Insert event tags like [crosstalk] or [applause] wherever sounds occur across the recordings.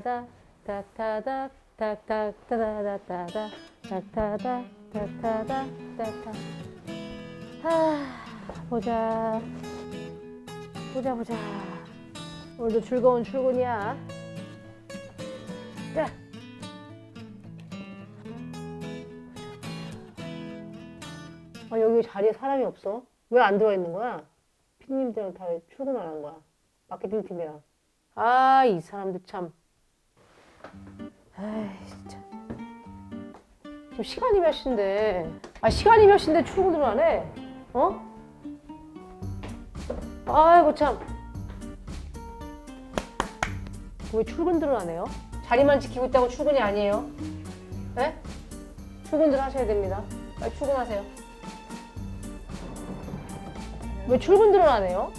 닥타다 닥타다 닥닥 타다다다다 닥타다 닥타다 닥타 하 보자 보자 보자 오늘도 즐거운 출근이야 자 아, 여기 자리에 사람이 없어 왜 안 들어와 있는 거야 피디님들은 다 출근 안 한 거야 마케팅 팀이랑 아 이 사람들 참 아이 진짜 지금 시간이 몇 시인데 아 시간이 몇 시인데 출근을 안 해? 어? 아이고 참 왜 출근들을 안 해요? 자리만 지키고 있다고 출근이 아니에요 네? 출근들 하셔야 됩니다 빨리 출근하세요 왜 출근들을 안 해요?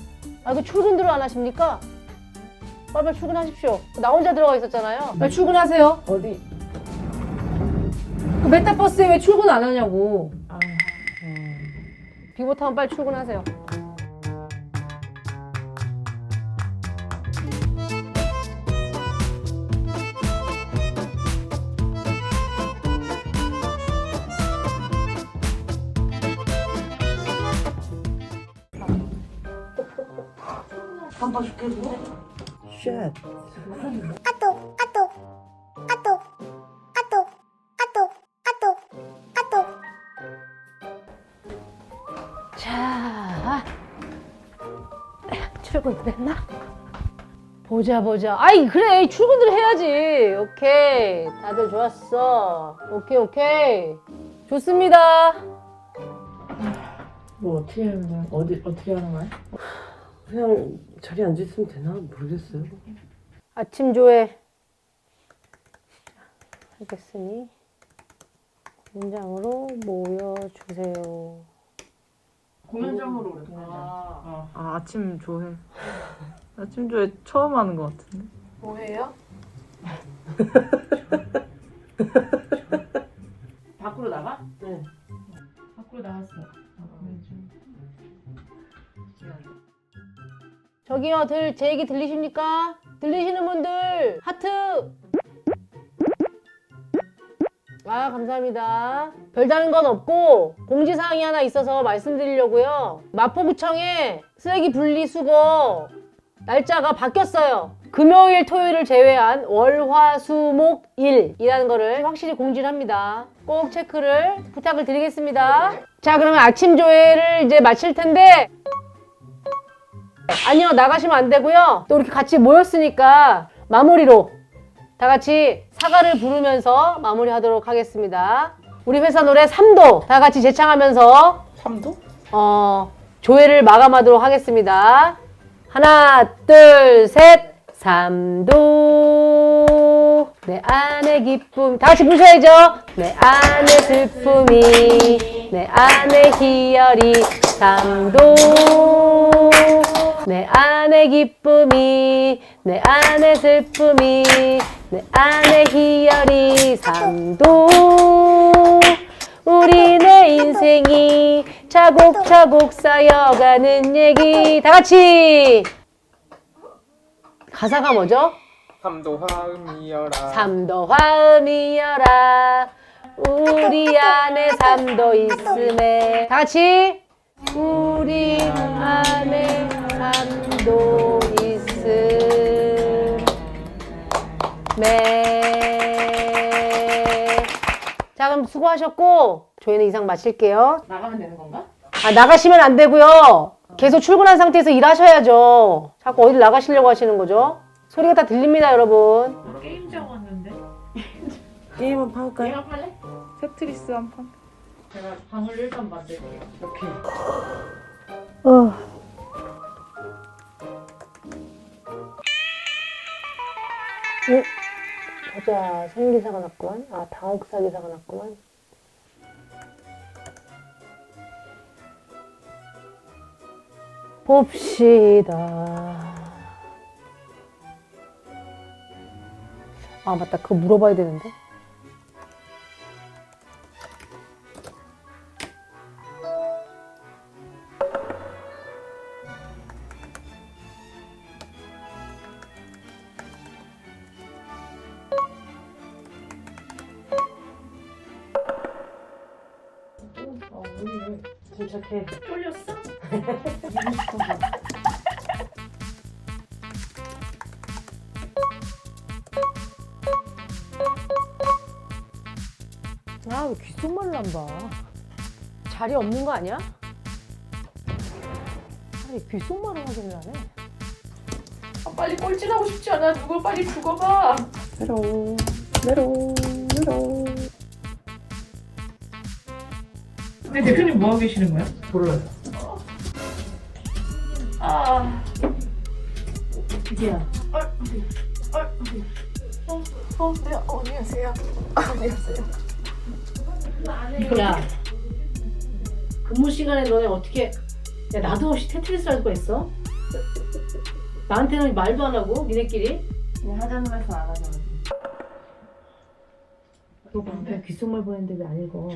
아, 그 출근들을 안 하십니까? 빨리 출근하십시오. 나 혼자 들어가 있었잖아요. 빨리 출근하세요. 어디? 그 메타버스에 왜 출근 안 하냐고. 아, 비 못하면 빨리 출근하세요. 한번 죽겠 쉣. 자, 출근을 했나? 보자 보자. 아이 그래 출근을 해야지. 오케이 다들 좋았어. 오케이 오케이 좋습니다. 뭐 어떻게 하는 거야? 어디 어떻게 하는 거야? 그냥 자리에 앉아 있으면 되나 모르겠어요. 아침 조회 하겠으니 공장으로 모여주세요. 공연장으로 그래. 아. 아 아침 조회 아침 조회 처음 하는 것 같은데 뭐해요? [laughs] 저기요, 들, 제 얘기 들리십니까? 들리시는 분들, 하트! 아, 감사합니다. 별다른 건 없고, 공지사항이 하나 있어서 말씀드리려고요. 마포구청에 쓰레기 분리수거 날짜가 바뀌었어요. 금요일, 토요일을 제외한 월, 화, 수, 목, 일이라는 거를 확실히 공지를 합니다. 꼭 체크를 부탁을 드리겠습니다. 자, 그러면 아침 조회를 이제 마칠 텐데, 아니요 나가시면 안 되고요. 또 이렇게 같이 모였으니까 마무리로 다 같이 사과를 부르면서 마무리하도록 하겠습니다. 우리 회사 노래 3도 다 같이 재창하면서 3도? 어, 조회를 마감하도록 하겠습니다. 하나 둘셋. 3도. 내 안에 기쁨. 다 같이 부르셔야죠. 내 안에 슬픔이 내 안에 희열이 3도 내 안에 기쁨이 내 안에 슬픔이 내 안에 희열이 3도. 우리 내 인생이 차곡차곡 쌓여가는 얘기. 다 같이! 가사가 뭐죠? 삼도 화음이여라. 삼도 화음이여라. 우리 안에 삼도 있음에. 다 같이! 우리 안에 삼도 있음에 자 그럼 수고하셨고 저희는 이상 마칠게요 나가면 되는 건가? 아 나가시면 안 되고요 계속 출근한 상태에서 일하셔야죠 자꾸 어딜 나가시려고 하시는 거죠 소리가 다 들립니다 여러분 게임 장 왔는데. 게임 한번 할까요? 내가 팔래? 테트리스 한 판 제가 방을 일단 만들게요. 오케이. 어. 응? 보자, 생기사가 났구만. 아, 다옥사 기사가 났구만. 봅시다. 아, 맞다. 그거 물어봐야 되는데. 침착해. 쫄렸어? 아, 왜 귓속말을 안 봐? 자리 없는 거 아니야? 아니, 귓속말을 확인을 안 해. 아, 빨리 꼴찌하고 싶지 않아. 누굴 빨리 죽어봐. 메롱, 메롱, 메롱. 근데 대표님 뭐 하고 계시는 거야? 몰라요. 아, 드디어. 어, 네, 어, 안녕하세요. 안녕하세요. 야, 근무 시간에 너네 어떻게, 야, 나도 없이 테트리스 할 수가 있어? 나한테는 말도 안 하고, 니네끼리? 그냥 하자는 말씀 안 하자는. 너 방금 귓속말 보냈는데 왜 안 읽어?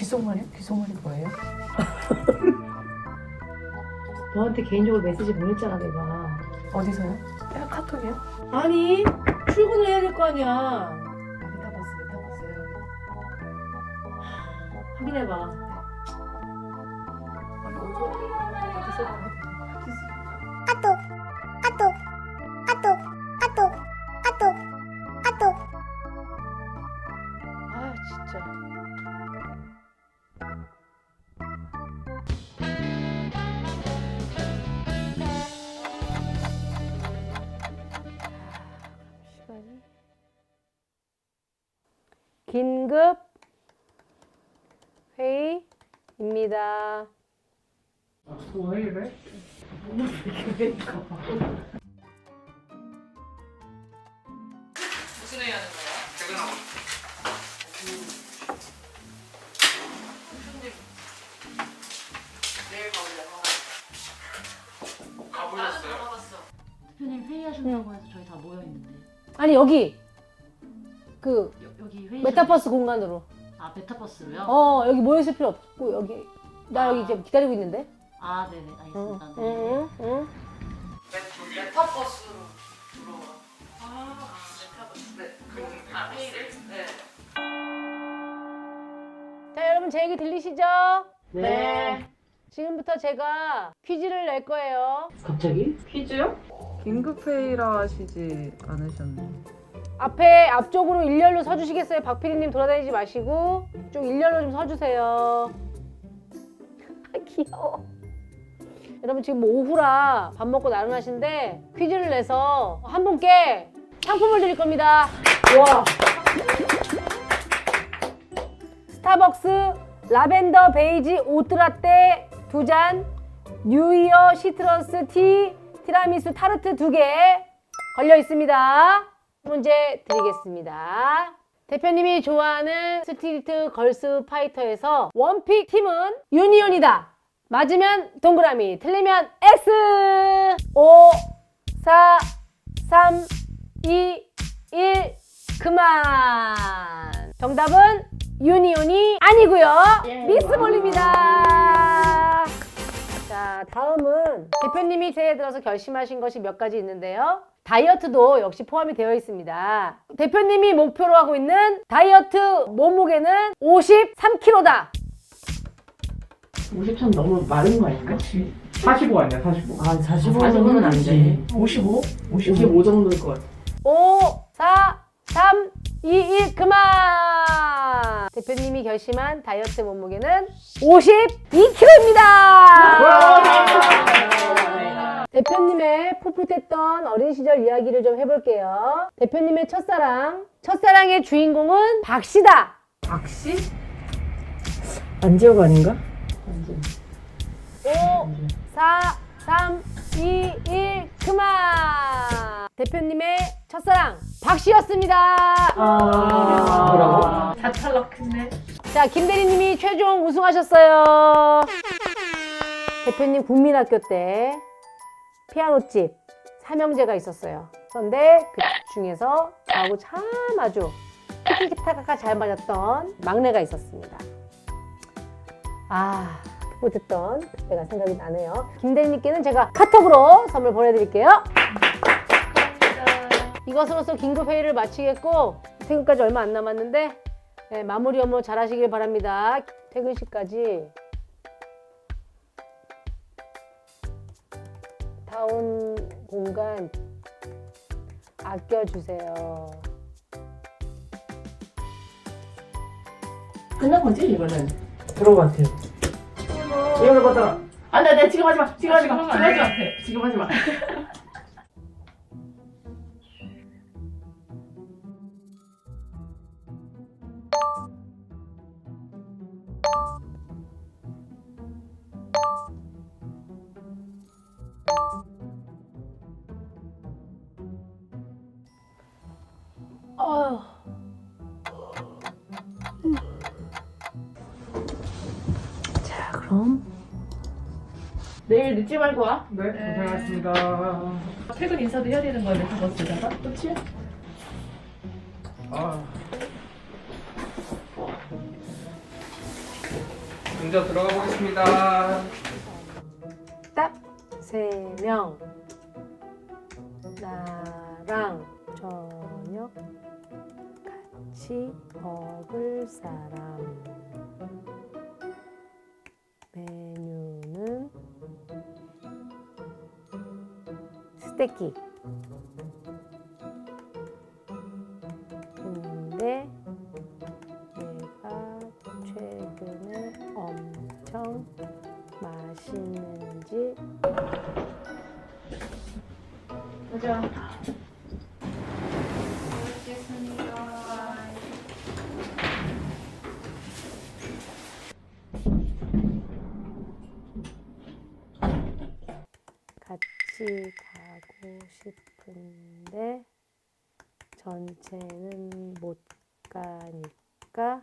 귓속말이요? 귓속말이 뭐예요? [laughs] 너한테 개인적으로 메시지 보냈잖아, 내가. 어디서요? 야, 카톡이요? 아니, 출근을 해야 될 거 아니야. 아, 메타버스, 메타버스요. 확인해봐. 아, 긴급 회의입니다. 왜 이래? 무슨 회의 하는 거야? 퇴근하고 가보셨어요? 대표님 회의하신다고 해서 저희 다 모여 있는데 아니 여기 그 여기 회의 메타버스 공간으로. 아 메타버스로요? 어 여기 모여 있을 필요 없고 여기 나 여기 지금 기다리고 있는데. 아 네네 응, 알겠습니다. 네. 응, 응. 메타버스로 들어와. 아, 메타버스. 네. 그, 아, 회의를? 네. 자 여러분 제 얘기 들리시죠? 네. 지금부터 제가 퀴즈를 낼 거예요. 갑자기? 퀴즈요? 긴급 회의라 하시지 않으셨나요? 앞에 앞쪽으로 일렬로 서주시겠어요? 박PD님 돌아다니지 마시고 쭉 일렬로 좀 서주세요. 아, 귀여워. 여러분 지금 뭐 오후라 밥 먹고 나른하신데 퀴즈를 내서 한 분께 상품을 드릴 겁니다. 와. 스타벅스 라벤더 베이지 오트라떼 두 잔, 뉴이어 시트러스 티, 티라미수 타르트 두 개 걸려 있습니다. 문제 드리겠습니다. 대표님이 좋아하는 스트리트 걸스 파이터에서 원픽 팀은 유니온이다. 맞으면 동그라미, 틀리면 X. 5, 4, 3, 2, 1, 그만. 정답은 유니온이 아니고요. 미스볼입니다. 자, 다음은 대표님이 새해 들어서 결심하신 것이 몇 가지 있는데요. 다이어트도 역시 포함이 되어 있습니다. 대표님이 목표로 하고 있는 다이어트 몸무게는 53kg다. 50천 너무 마른 거 아닌가? 45 아니야, 45. 아, 45는 안 돼. 55? 55 정도일 것 같아. 5, 4, 3, 2, 1, 그만! 대표님이 결심한 다이어트 몸무게는 52kg입니다! 대표님의 풋풋했던 어린 시절 이야기를 좀 해볼게요. 대표님의 첫사랑, 첫사랑의 주인공은 박씨다! 박씨? 안지혁 아닌가? 5, 4, 3, 2, 1, 그만! 대표님의 첫사랑, 박씨였습니다! 아. 뭐라고? 다 탈락했네. 자, 김대리님이 최종 우승하셨어요. 대표님 국민학교 때 피아노집 삼형제가 있었어요. 그런데 그 중에서 저하고 참 아주 티키타카가 잘 맞았던 막내가 있었습니다. 아, 못했던 그때가 생각이 나네요. 김대리님께는 제가 카톡으로 선물 보내드릴게요. 이것으로서 긴급 회의를 마치겠고 퇴근까지 얼마 안 남았는데 네, 마무리 업무 잘 하시길 바랍니다. 퇴근 시까지 타운 공간 아껴주세요. 끝난 거지 이거는? 그런 것 같아요. 이거를 받아라. 안돼 내 지금 하지 마 지금 하지 마 지금 하지 마 지금 하지 마. 자, 그럼 내일 늦지 말고 와. 네, 고생하셨습니다. 퇴근 인사도 해야 되는 거야 메타버스다가 그렇지? 아. 먼저 들어가 보겠습니다. 딱 세 명 나랑 저 녁 같이 먹을 사람. 메뉴는 스테이키. 근데 내가 최근에 엄청 맛있는지. 가자. 같이 가고 싶은데 전체는 못 가니까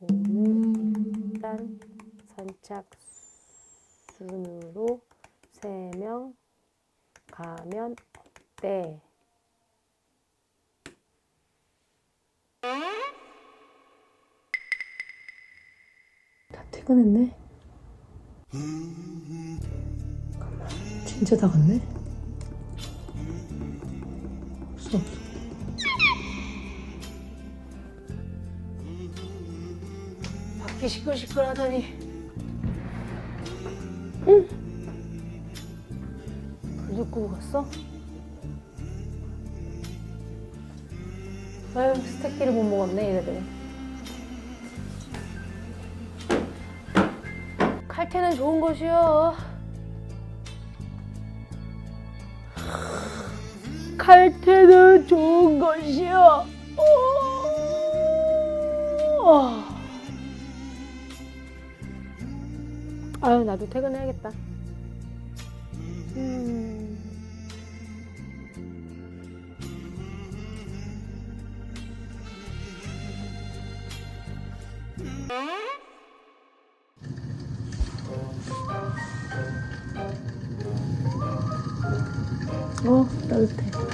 오늘 일단 선착순으로 세 명 가면 어때? 다 퇴근했네. 진짜 다 갔네? 없어. 밖 이 시끌시끌 하다니. 응. 불도 끄고 갔어? 아유, 스테이키를 못 먹었네, 얘네들. 칼퇴는 좋은 것이요. 칼퇴는 좋은 것이요. 어. 아유, 나도 퇴근해야겠다. 음. 어, 따뜻해.